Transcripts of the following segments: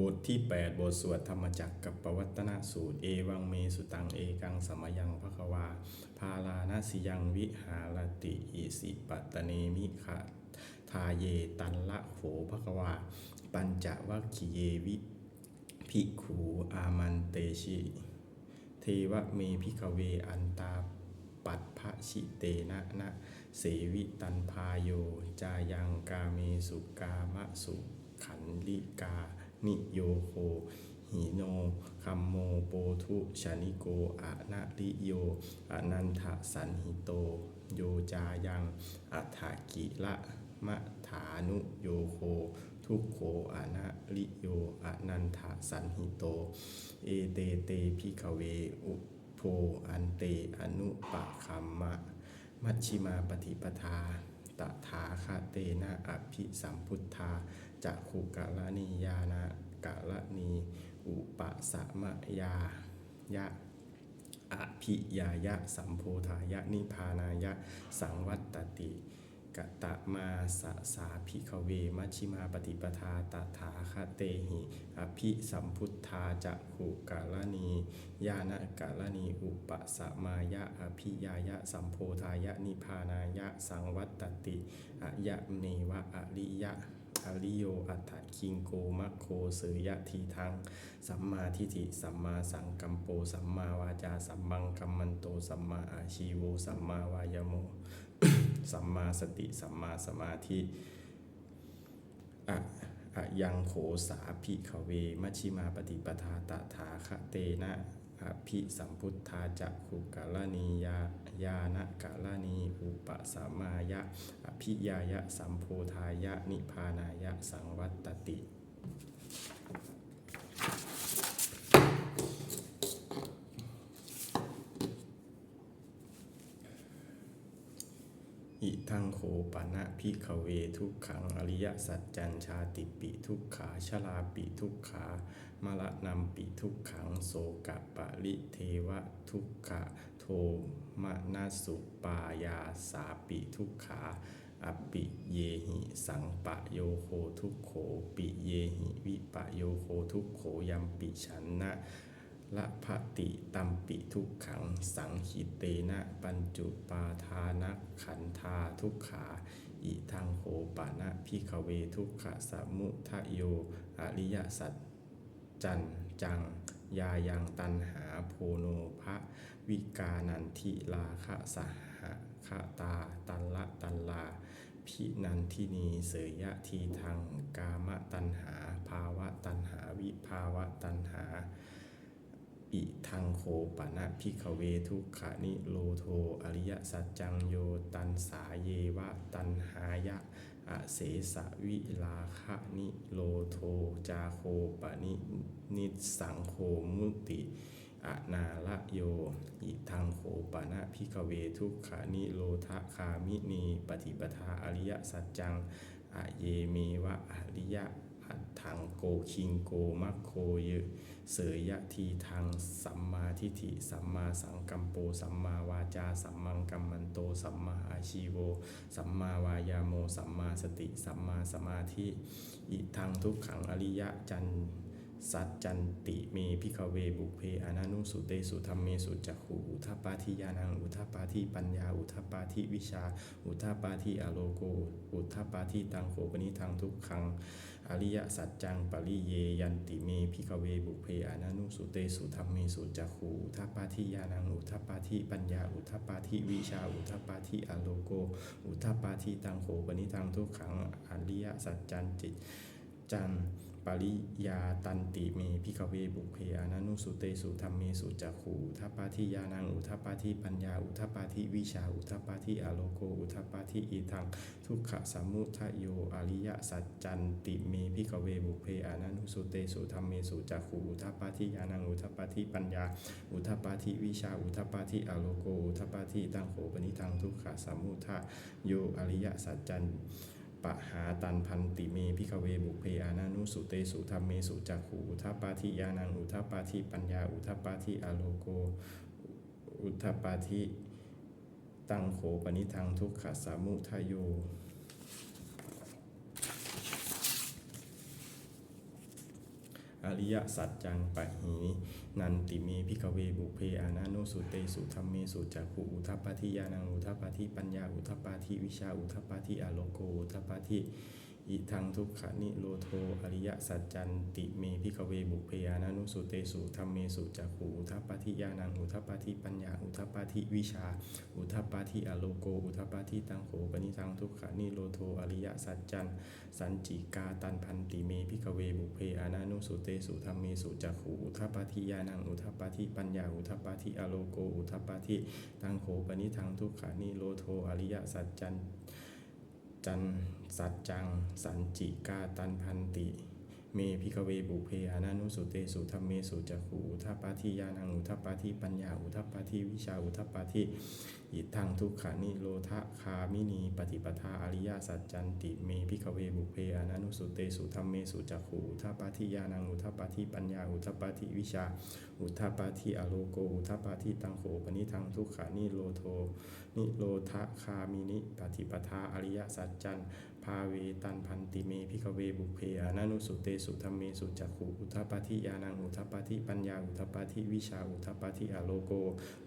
บทที่ 8 บทสวดธรรมจักรกับปวัตตนสูตร เอวังเมสุตังเอกังสมยังภควา พาลานาสิยังวิหารติอิสิปัตเนมิขะทาเยตันละโขภควา ปัญจวัคคีเยวิภิกขูอามันเตชิ เทวเมพิกเวอันตาปัตภชิเตนะนะเสวิตันพาโย จายังกาเมสุกามะสุขันลิกา นิโยโคหิโนคัมโมโปทุชนิโกอะนะลิโยอนันทสันหิโต โยจายังอัฏฐกิละมะฐานุโยโค ทุกโขอนะลิโยอนันทสันหิโต เอเตเตพิกเวอุโพอันเตอนุปะคัมมะ มัชชิมาปฏิปทาตถาคาเตนะอภิสัมพุทธา จักขุกะละนียานากะละนีอุปสะมยายะอภิยายะสัมโพธายะนิพานายะสังวัตตติกตะมาสะสาภิกเวมัชิมาปฏิปทาตถาคเตหิอภิสัมพุทธาจักขุกะละนียานกะละนีอุปสะมายะอภิยายะสัมโพธายะนิพานายะสังวัตตติอะยะเนวะอริยะ อริโย อัตถคิงโกมัคโคเสยยะทีทัง สัมมาทิฏฐิ สัมมาสังกัมโป สัมมาวาจา สัมมังกัมมันโต สัมมาอาชีโว สัมมาวายโม สัมมาสติ สัมมาสมาธิอะอะยังโขสาภิขเว มัชชิมาปฏิปทาตถาคเตนะ อภิสัมพุทธาจักขุกาละนียายานะกาละนีอุปสมายะ อภิยายะสัมโพธายะนิพานายะสังวัตติ อิทังโขปนะพิขเวทุกขังอริยสัจจัญชาติปิทุกขาชลาปิทุกขามละนำปิทุกขังโสกะปะริเทวะทุกขะโทมนัสสุปายาสาปิทุกขาอปิเยหิสังปะโยโคทุกโขปิเยหิวิปะโยโคทุกโขยัมปิฉันนะ ละพะติตัมปิทุกขัง สังขิเตนะปัญจุปาทานักขันธาทุกขาอิทังโหปะนะพิขเวทุกขะสมุทะโย อริยสัจจันจัง ยายังตันหาโพโนภะวิกานันทิลาคะสหะคตา ตันละตันลา พินันทินีเสยยะทีทางกามตันหา ภาวะตันหาวิภาวะตันหา อิทังโคปะนะพิขเวทุกขานิโลโทอริยสัจจังโยตันสาเยวะตันหายะอเสสะวิลาคะนิโลโทจาโคปะนินิสังโคมุติอนาละโย อิทังโคปะนะพิขเวทุกขานิโลทะคามินี ปฏิปทาอริยสัจจังอเยเมวะอริยะอัตถังโกคิงโกมัคโคเย เสยยะทีทางสัมมาทิฏฐิสัมมาสังกัมโป สัมมาวาจา สัมมังกัมมันโต สัมมาอาชีโว สัมมาวายาโม สัมมาสติ สัมมาสมาธิ อิทังทุกขังอริยะจันสัจจันติเมพิขเวบุเพอนานุสุเตสุธรรมเมสุจักขุอุทปปาทิยานังอุทปปาทิปัญญา อุทปปาทิวิชา อุทปปาทิอโลโก อุทปปาทิตังโขปนิทังทุกขัง อริยสัจจังปริเยยันติเมพิกเวบุเพอนานุสุเตสุธรรมเมสุจักขูทัปปาทิยานังอุทัปปาทิปัญญาอุทัปปาทิวิชาอุทัปปาทิอโลโก อุทัปปาทิตังโขปนิทังทุกขังอริยสัจจันจิจัน ปริยาตันติเมพิกเวบุเพอนานุสุเตสุธรรมเมสุจักขูอุทัปปาทิยานังอุทัปปาทิปัญญาอุทัปปาทิวิชาอุทัปปาทิอโลโกอุทัปปาทิอีทังทุกขสมุทโยอริยสัจจันติเมพิกเวบุเพอานันุสุเตสุธรรมเมสุจักขุอุทัปปาทิยานังอุทัปปาทิปัญญาอุทัปปาทิวิชาอุทัปปาทิอโลโกอุทัปปาทิตังโขปนิทังทุกขสมุทโยอริยสัจจัน ปะหาตันพันติเมพิกเวบุเพอานานุสุเตสุธรรมเมสุจักขูอุทัปปาทิยานังอุทัปปาทิปัญญาอุทัปปาทิอโลโกอุทัปปาทิตังโขปนิทังทุกขสามุทโย อริยสัจจังปะหีนันติเมพิกเวบุเพอานาโนสุเตสุธรรมเมสุจักขุอุทัปปาทิยานังอุทัปปาทิปัญญาอุทัปปาทิวิชาอุทัปปาทิอโลโกอุทัปปาทิ อิทังทุกขนิโรโทอริยสัจจันติเมพิกเวบุเพอานานุสุเตสุธรรมเมสุจักขุอุทัปปาทิยานังอุทัปปาทิปัญญาอุทัปปาทิวิชา อุทัปปาทิอโลโกอุทัปปาทิตังโขปนิทังทุกขนิโรโทอริยสัจจันสันจิกาตันพันติเมพิกเวบุเพอานานุสุเตสุธรรมเมสุจักขุอุทัปปาทิยานังอุทัปปาทิปัญญาอุทัปปาทิอโลโกอุทัปปาทิตังโขปนิทังทุกขนิโรโทอริยสัจจัน จันสัจจัง สันจิกาตันพันติ เมพิกเวบุเพอานานุสุเตสุธรรมเมสุจักขุอุทัปปาทิยานังอุทัปปาทิปัญญาอุทัปปาทิวิชาอุทัปปาทิอิทังทุกขานิโรธคามินีปฏิปทาอริยสัจจันติเมพิกเวบุเพอานานุสุเตสุธรรมเมสุจักขุอุทัปปาทิยานังอุทัปปาทิปัญญาอุทัปปาทิวิชาอุทัปปาทิอโลโกอุทัปปาทิตังโขปนิทังทุกขานิโรโทนิโรธคามินิปฏิปทาอริยสัจจัน ภาเวตันพันติเมพิกเวบุเพอนานุสุเตสุธรรมเมสุจักขุอุทัปปาทิยานังอุทัปปาทิปัญญาอุทัปปาทิวิชาอุทัปปาทิอโลโก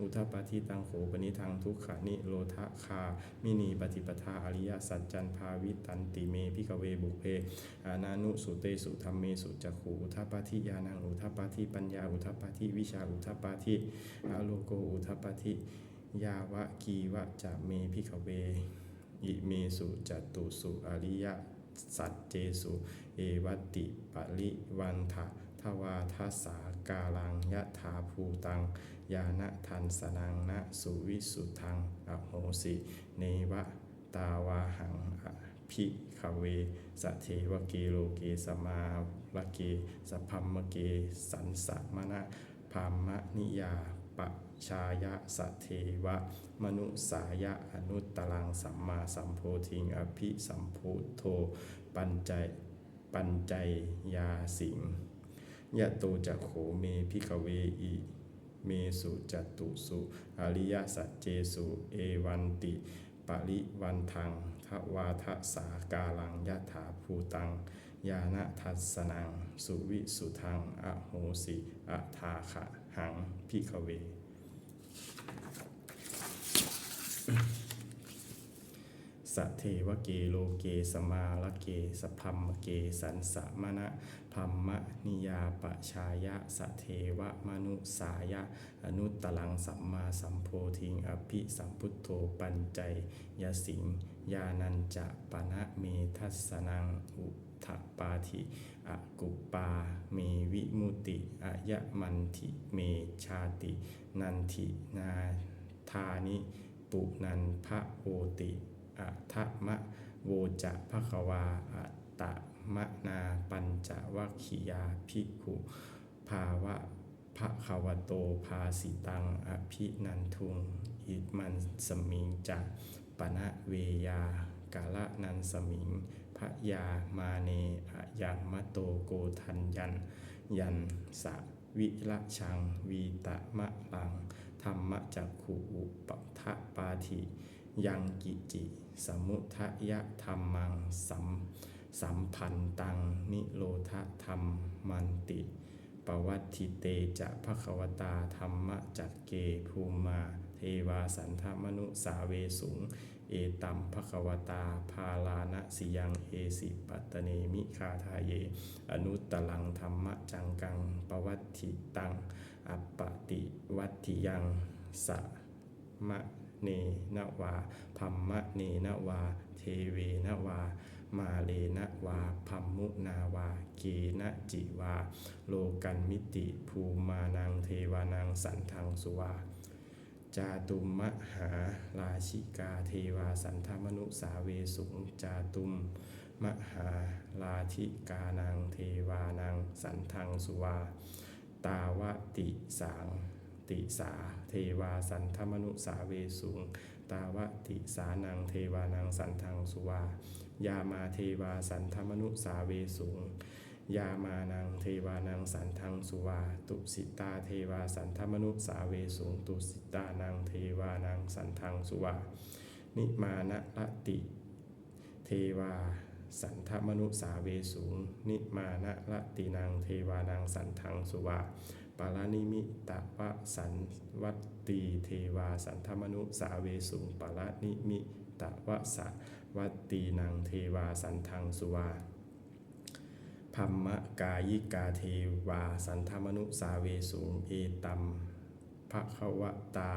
อุทัปปาทิตังโขปนิทังทุกขานิโรธคามินีปฏิปทาอริยสัจจันภาวิตันติเมพิกเวบุเพอนานุสุเตสุธรรมเมสุจักขุอุทัปปาทิยานังอุทัปปาทิปัญญาอุทัปปาทิวิชาอุทัปปาทิอโลโกอุทัปปาทิยาวะกีวะจะเมพิกเว อิเมสุจตุสุอริยสัจเจสุ เอวัติปริวันทะทวาทัสสากาลังยะถาภูตัง ยานะทันสนังนะสุวิสุทังอโหสิ เนวะตาวาหังอภิขเวสเทวเกโลเกสมาลเกสพัมมเก สันสมณะพามะนิยาปะ ชายะสะเทวะ มนุสายะอนุตตรังสัมมาสัมโพธิงอภิสัมพุทโธปัญใจปัญใจยาสิงยะโตจะโขเมพิกเวอิเมสุจตุสุอริยสัจเจสุเอวันติปริวันทังทวาทสากาลังยะถาภูตัง ยานะทัสนัง สุวิสุทัง อโหสิอะทาขะหังพิกเว สะเทวเกโลเกสมาลเกสพัมเกสันสะมณะพัมมนิยาปชายะสะเทวมนุสายะ อนุตตลังสัมมาสัมโพธิงอภิสัมพุทโธปัญใจยสิงยานันจะปะนะเมทัสสนังอุ ทปาธิอกุปาเมวิมุติอายะมันทิเมชาติ นันทินาธานิปุนันพระโอติอัทะมะโวจะภควาอัตตะมะนาปัญจวัคคียาภิกขุภาวะภะคะวะโตภาสิตังอภินันทุง อิมันสมิงจะปณะเวยากาละนันสมิง พระยามาเนอะยังมะโตโกทันยัน ยันสะวิละชัง วีตะมะลัง ธรรมจักขุอุปทะปาธิยังกิจิ สมุทยะธรรมังสัมสัมพันตัง นิโรธธรรมมันติปวัตทิเตจะภควตาธรรมจักเกภูมา เทวาสันทมนุสาเวสุง เอตัมภควตา พาลานะสิยังเอสิปัตเนมิคาทาเย อนุตตลังธรรมจังกังปวัตถิตังอัปปติวัตถิยังสะมะเนนวาพัมมะเนนวา เทเวนวา มาเลนะวาพัมมุนาวา เกนะจิวา โลกันมิติภูมานังเทวานังสันทังสุวา จาตุมมหาราชิกาเทวาสันทมนุสาเวสุงจาตุมมหาราธิกานังเทวานังสันทังสุวา ตาวติสังติสาเทวาสันทมนุสาเวสุงตาวติสานังเทวานังสันทังสุวายามาเทวาสันทมนุสาเวสุง ยามานังเทวานังสันทังสุวา ตุสิตาเทวาสันทมนุสาเวสุงตุสิตานังเทวานังสันทังสุวา นิมานะละติ เทวาสันทมนุสาเวสูง นิมานะละตินังเทวานังสันทังสุวาปารานิมิตะวะสันวัตตีเทวาสันทมนุสาเวสูงปารานิมิตะวะสะวัตตีนังเทวาสันทังสุวา พัมมะกายิกาเทวา สันทมนุสาเวสูงเอตัมภะควตา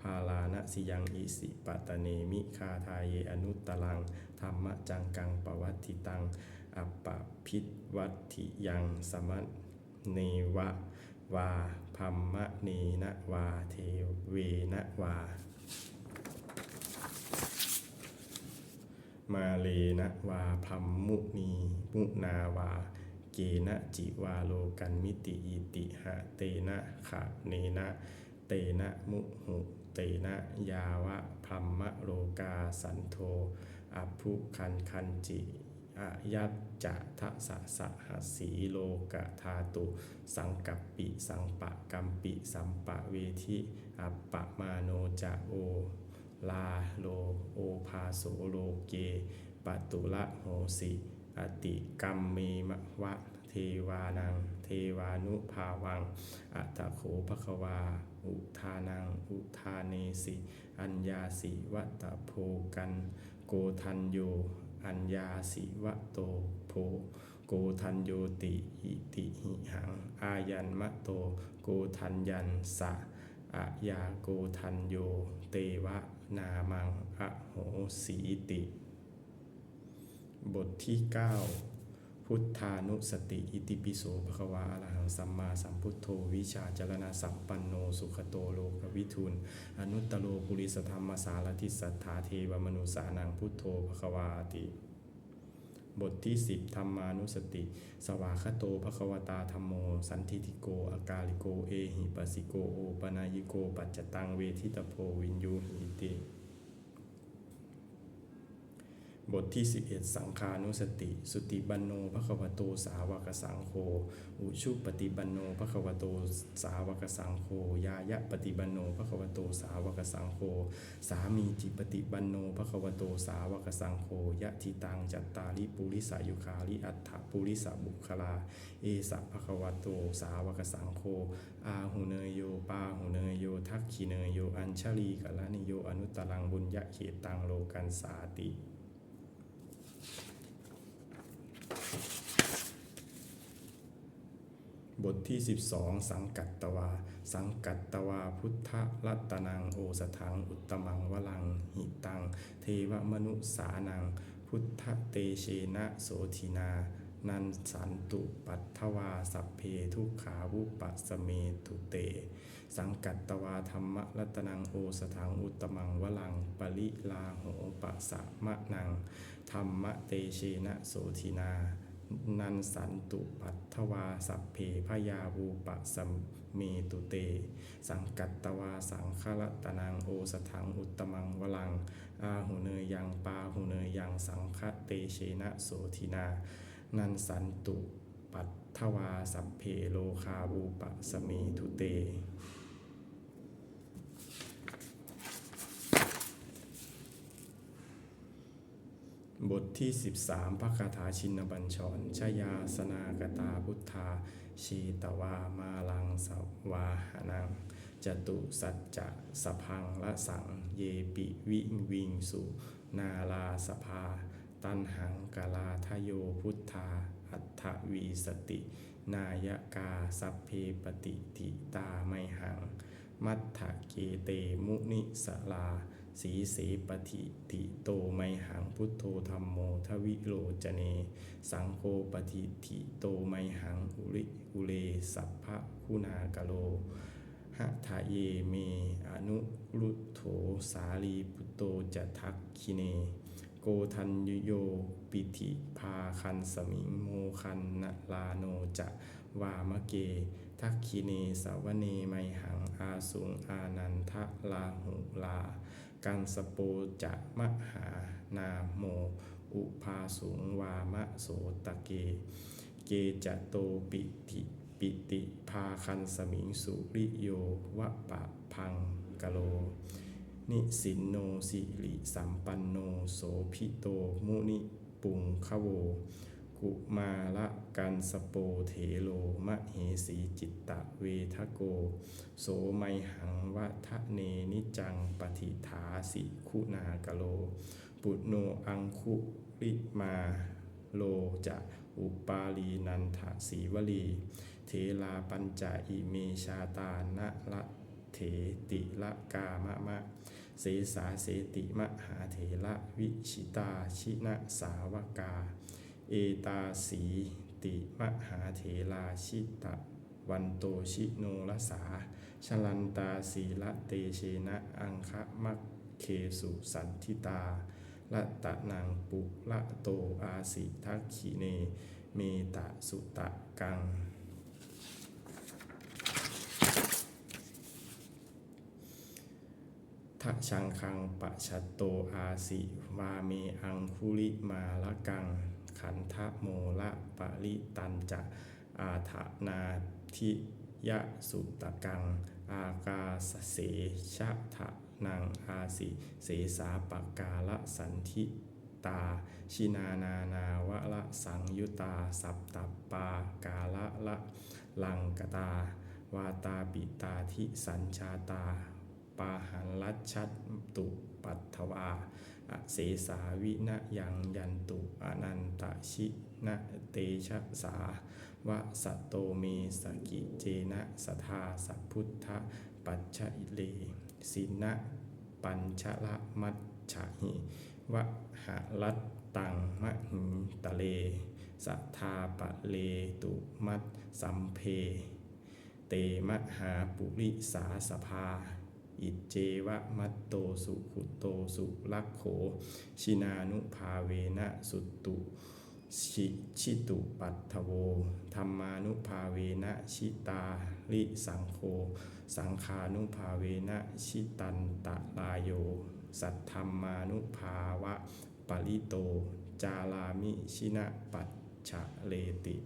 พาลานะสิยังอิสิปตเนมิคาทาเยอนุตตลังธรรมจังกังปวัตติตัง อัปปพิทวัติยังสมัเนวะวาพัมมะเนนะวาเทเวนะวา มาเลนะวาพัมมุนีมุนาวา เกนะจิวาโลกันมิติอิติหะเตนะขะเนนะ เตนะมุหุเตนะยาวะพรัมมะโลกาสันโทอภุคันคันจิอายัจจะทะสะสะหสีโลกะธาตุ สังกัปปิสังปะกัมปิสัมปะเวทิอัปปะมาโนจะโอ ลาโลโอภาโสโลเกปตุละโหสิ อติกัมเมมะวะเทวานัง เทวานุภาวัง อัตโขภควา อุทานัง อุทาเนสิ อัญญาสิวัตโพกัน โกทันโย อัญญาสิวะโตโพโกทันโยติอิติหิหัง อายันมะโต โกทันยันสะอะยาโกทันโย เตวะนามังอะโหสีติ บทที่ 9 พุทธานุสติ อิติปิโสภควาอรหังสัมมาสัมพุทโธ วิชาจรณะสัมปันโน สุขโตโลกวิทูลอนุตตโลปุริสธรรมสารทิสัทธาเทวมนุสานังพุทโธภควาติบทที่ 10ธรรมานุสติ สวาคโตภควตาธรรมโม สันทิติโก อากาลิโก เอหิปัสสิโก โอปนายิโก ปัจจตัง เวทิตโพวินยูหิติ บทที่ 11 สังขานุสติ สุติบันโนภควโตสาวกสังโฆอุชุปฏิบันโนภควโตสาวกสังโฆยายะปฏิบันโนภควโตสาวกสังโฆสามีจิปฏิบันโนภควโตสาวกสังโฆยะทิตังจัตตาริปุริสายุคาริอัฏฐปุริสบุคลา เอสะภควโตสาวกสังโฆอาหุเนยโยปาหุเนยโยทักขิเนยโยอัญชลีกะละนิโยอนุตตรังบุญยะเขตังโลกันสาติ บทที่ 12 สังกัตตวา สังกัตตวาพุทธรัตนังโอสถัง อุตมังวลังหิตัง เทวมนุสานัง พุทธเตเชนะโสทินา นันสันตุปัตถวาสัพเพทุขาวุปัสเมตุเต สังกัตตวาธรรมรัตนังโอสถัง อุตมังวลัง ปริลาโหปัสสะมะนัง ธรรมเตเชนะโสทินา นันสันตุปัตถวาสัพเพพยาวูปะสัมเมตุเต สังกัตตวาสังฆรัตนังโอสถังอุตมังวลัง อาหุเนยยังปาหุเนยยังสังฆเตเชนะโสทินา นันสันตุปัตถวาสัพเพโลคาวูปะสเมตุเต บทที่ 13พระคาถาชินบัญชรชยาสนากตาพุทธา ชีตวามาลังสวาหนังจตุสัจจะสพังละสัง เยปิวิงวิงสุนาลาสภา ตันหังกาลาทโยพุทธา อัฏฐวีสติ นายกาสัพเพปฏิทิตาไมหัง มัทธเกเตมุนิสลา สีเสปฏิติโตไมหังพุทโธธรรมโมทวิโรจเน สังโฆปฏิทิโตไมหังอุริอุเลสัพพะคุณากโลหะทะเยเมอนุรุโถสาลีปุตโตจะทักคิเน โกทันยุโยปิธิพาคันสมิงโมคันนลาโนจะวามะเก ทักคิเนสาวเนไมหังอาสุงอานันทะลาหุลา กันสโปจะมะหานาโม อุภาสุงวามะโสตะเก เกจะโตปิติปิติพาคันสมิงสุริโยวะปะพังกะโล นิสินโนสิริสัมปันโนโสพิโตมุนิปุงคะโว กุมาละกันสโปเถโลมะเหสีจิตตะเวทะโก โสไมหังวะทะเนนิจังปฏิฐาสิคุณากะโล ปุโนอังคุริมาโลจะอุปาลีนันทะสีวลี เทลาปัญจอิเมชาตานะละเถติละกามะมะ เสสาเสติมหาเถระวิชิตาชินะสาวกา เอตาสีติมหาเถราชิตะวันโตชิโนรสาชลันตาสีละเตเชนะอังคะมักเคสุสันทิตาละตะนังปุละโตอาสิทักขิเน เมตะสุตะกัง ทะชังคังปะชัตโตอาสิวาเมอังคุลิมาละกัง ขันทะโมละปะลิตันจะอาทะนาทิยะสุตกัง อากาสเสชะทะนังอาสิเสสาปกาละสันทิตา ชินานานาวะละสังยุตา สัพตปปากาละละลังกตาวาตาปิตาทิสัญชาตา ปาหันลัชชัตตุปัตถวาอเสสาวินะยังยันตุอนันตชินะเตชะสาวะสะโตเมสกิเจนะสทาสัพพุทธปัจฉอิเลสินะปัญชละมัจฉะหิวะหะลัตตังมะหิตะเลสัทธาปะเลตุมัตสัมเพ เตมหาปุริสาสภา อิเจวะมัตโตสุขุโตสุลักโข ชินานุภาเวนะสุตตุชิชิตุปัตถโวธรรมานุภาเวนะชิตาลิสังโฆสังขานุภาเวนะชิตันตะลายโย สัทธรรมานุภาวะปริโต จาลามิชินะปัจฉะเลติ